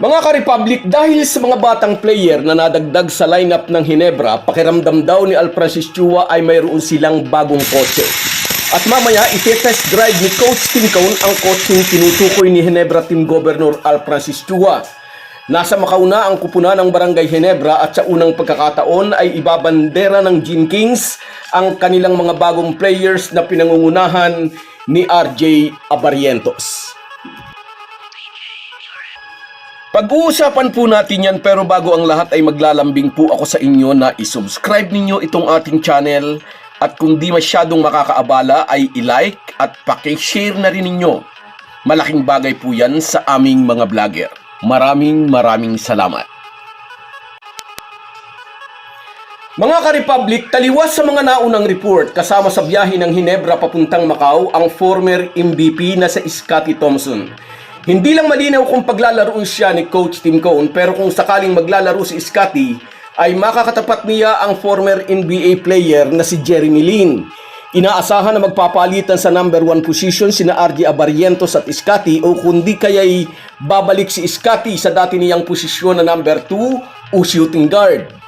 Mga ka-Republic, dahil sa mga batang player na nadagdag sa lineup ng Hinebra, pakiramdam daw ni Al Francis Chua ay mayroon silang bagong kotse. At mamaya, ite-test drive ni Coach Tim Cone ang kotseng tinutukoy ni Hinebra Team Governor Al Francis Chua. Nasa Macau na ang kupuna ng Barangay Hinebra at sa unang pagkakataon ay ibabandera ng Gin Kings ang kanilang mga bagong players na pinangungunahan ni RJ Abarientos. Pag-uusapan po natin yan pero bago ang lahat ay maglalambing po ako sa inyo na isubscribe ninyo itong ating channel at kung di masyadong makakaabala ay i-like at pakishare na rin ninyo. Malaking bagay po yan sa aming mga vlogger. Maraming maraming salamat. Mga ka-Republic, taliwas sa mga naunang report kasama sa biyahe ng Hinebra papuntang Macau ang former MVP na sa Scotty Thompson. Hindi lang malinaw kung paglalaro siya ni Coach Tim Cone pero kung sakaling maglalaro si Scotty ay makakatapat niya ang former NBA player na si Jeremy Lin. Inaasahan na magpapalitan sa number 1 position sina RJ Abarientos at Scotty o kundi kaya'y babalik si Scotty sa dati niyang posisyon na number 2 o shooting guard.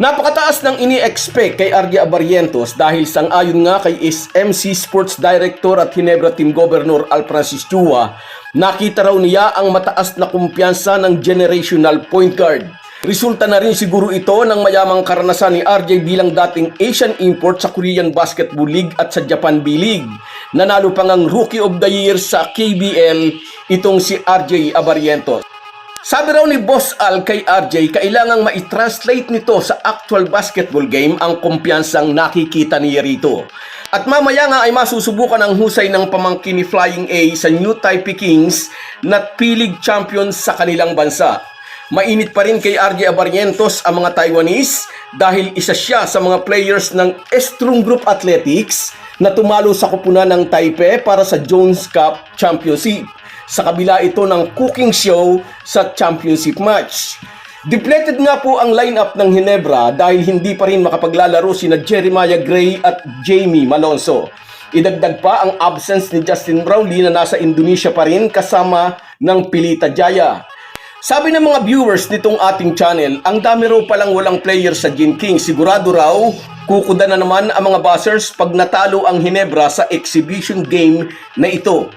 Napakataas ng ini-expect kay RJ Abarientos dahil sang-ayon nga kay SMC Sports Director at Hinebra Team Governor Al Francis Chua, nakita raw niya ang mataas na kumpiyansa ng generational point guard. Resulta na rin siguro ito ng mayamang karanasan ni RJ bilang dating Asian import sa Korean Basketball League at sa Japan B-League. Nanalo pa ngang Rookie of the Year sa KBL itong si RJ Abarientos. Sabi raw ni Boss Al kay RJ, kailangang ma-translate nito sa actual basketball game ang kumpiyansang nakikita niya rito. At mamaya nga ay masusubukan ang husay ng pamangkin ni Flying A sa New Taipei Kings na P-League champions sa kanilang bansa. Mainit pa rin kay RJ Abarientos ang mga Taiwanese dahil isa siya sa mga players ng Estrum Group Athletics na tumalo sa kupunan ng Taipei para sa Jones Cup Championship. Sa kabila ito ng cooking show sa championship match. Depleted nga po ang lineup ng Hinebra dahil hindi pa rin makapaglalaro sina Jeremiah Gray at Jamie Malonzo. Idagdag pa ang absence ni Justin Brownlee na nasa Indonesia pa rin kasama ng Pilita Jaya. Sabi ng mga viewers nitong ating channel, ang dami raw palang walang player sa Gin King. Sigurado raw, kukuda na naman ang mga buzzers pag natalo ang Hinebra sa exhibition game na ito.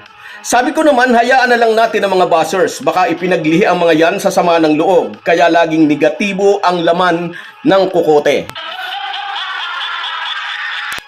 Sabi ko naman, hayaan na lang natin ang mga buzzers. Baka ipinaglihi ang mga yan sa sama ng loob. Kaya laging negatibo ang laman ng kukote.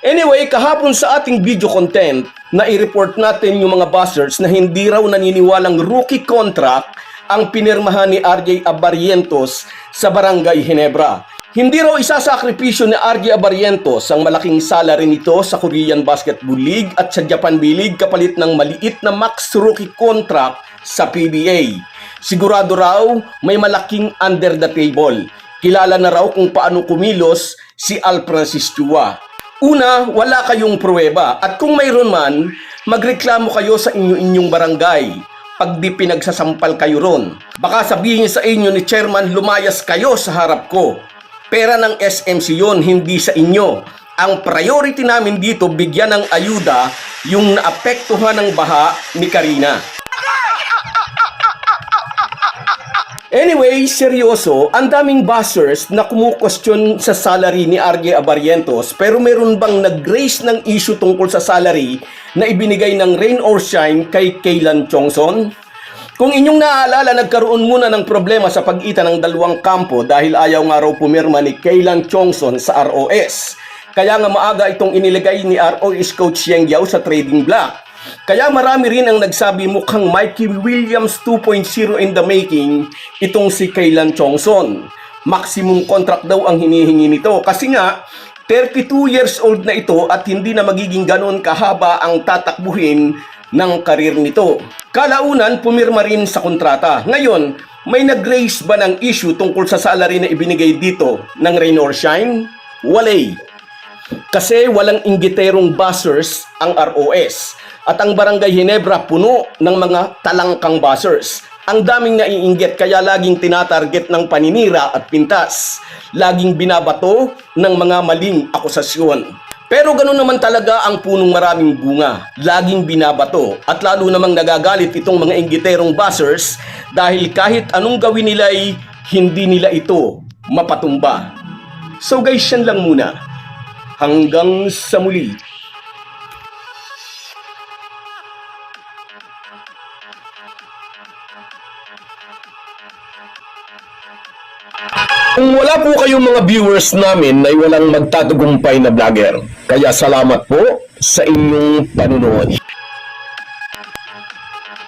Anyway, kahapon sa ating video content, na i-report natin yung mga buzzers na hindi raw naniniwalang rookie contract ang pinirmahan ni RJ Abarientos sa Barangay Hinebra. Hindi raw isasakripisyo ni RJ Abarientos ang malaking salary nito sa Korean Basketball League at sa Japan B-League kapalit ng maliit na max rookie contract sa PBA. Sigurado raw may malaking under the table. Kilala na raw kung paano kumilos si Al Francis Chua. Una, wala kayong pruweba at kung mayroon man, magreklamo kayo sa inyo-inyong barangay pag di pinagsasampal kayo ron. Baka sabihin sa inyo ni chairman lumayas kayo sa harap ko. Pera ng SMC yon hindi sa inyo. Ang priority namin dito bigyan ng ayuda yung naapektuhan ng baha ni Karina. Anyway, seryoso, ang daming buzzers na kumukwestiyon sa salary ni RJ Abarientos pero meron bang nag-raise ng issue tungkol sa salary na ibinigay ng Rain or Shine kay Kaylan Chongson? Kung inyong naaalala, nagkaroon muna ng problema sa pagitan ng dalawang kampo dahil ayaw nga raw pumirma ni Kaylan Chongson sa ROS. Kaya nga maaga itong iniligay ni ROS coach Yang Yao sa trading block. Kaya marami rin ang nagsabi mukhang Mikey Williams 2.0 in the making itong si Kaylan Chongson. Maximum contract daw ang hinihingi nito kasi nga 32 years old na ito at hindi na magiging ganon kahaba ang tatakbuhin ng karir nito. Kalaunan, pumirma rin sa kontrata. Ngayon, may nag-raise ba ng issue tungkol sa salary na ibinigay dito ng Rain or Shine? Walay. Kasi walang inggiterong buzzers ang ROS. At ang Barangay Hinebra puno ng mga talangkang buzzers. Ang daming naiinggit kaya laging tinatarget ng paninira at pintas. Laging binabato ng mga maling akusasyon. Pero ganoon naman talaga ang punong maraming bunga, laging binabato at lalo namang nagagalit itong mga inggiterong buzzers dahil kahit anong gawin nila ay hindi nila ito mapatumba. So guys, yan lang muna. Hanggang sa muli. Kung wala po kayong mga viewers namin ay walang magtatagumpay na vlogger. Kaya salamat po sa inyong panunood.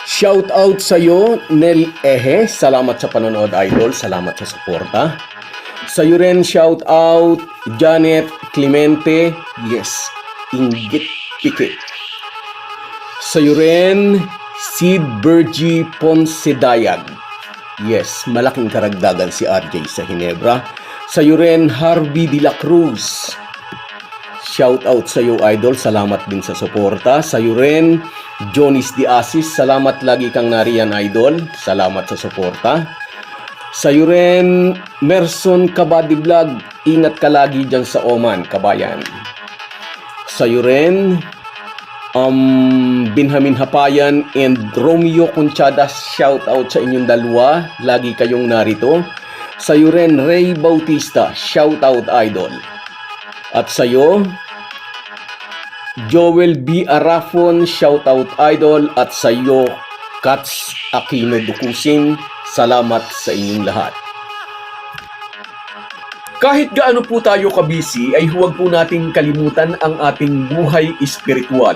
Shout out sa iyo, Nel Ehe. Salamat sa panonood, idol. Salamat sa suporta. Sa iyo rin, shout out, Janet Clemente. Yes, Inggit Pikit. Sa iyo rin, Sid Bergie Ponce Dayag. Yes, malaking karagdagan si RJ sa Hinebra. Sa iyo rin, Harvey De La Cruz. Shout out sa iyo, idol. Salamat din sa suporta. Sa iyo rin, Jonis Di Asis. Salamat lagi kang nariyan, idol. Salamat sa suporta. Sa iyo rin, Merson Kabadi Vlog. Ingat ka lagi dyan sa Oman, kabayan. Sa iyo rin, um, Benjamin Hapayan and Romeo Conchadas. Shout out sa inyong dalawa. Lagi kayong narito. Sa iyo rin, Ray Bautista. Shout out, idol. At sa iyo, Joel B. Arafon, shoutout idol at sa iyo, Kats Aquino Dukusin, salamat sa inyong lahat. Kahit gaano po tayo kabisi ay huwag po nating kalimutan ang ating buhay espiritual.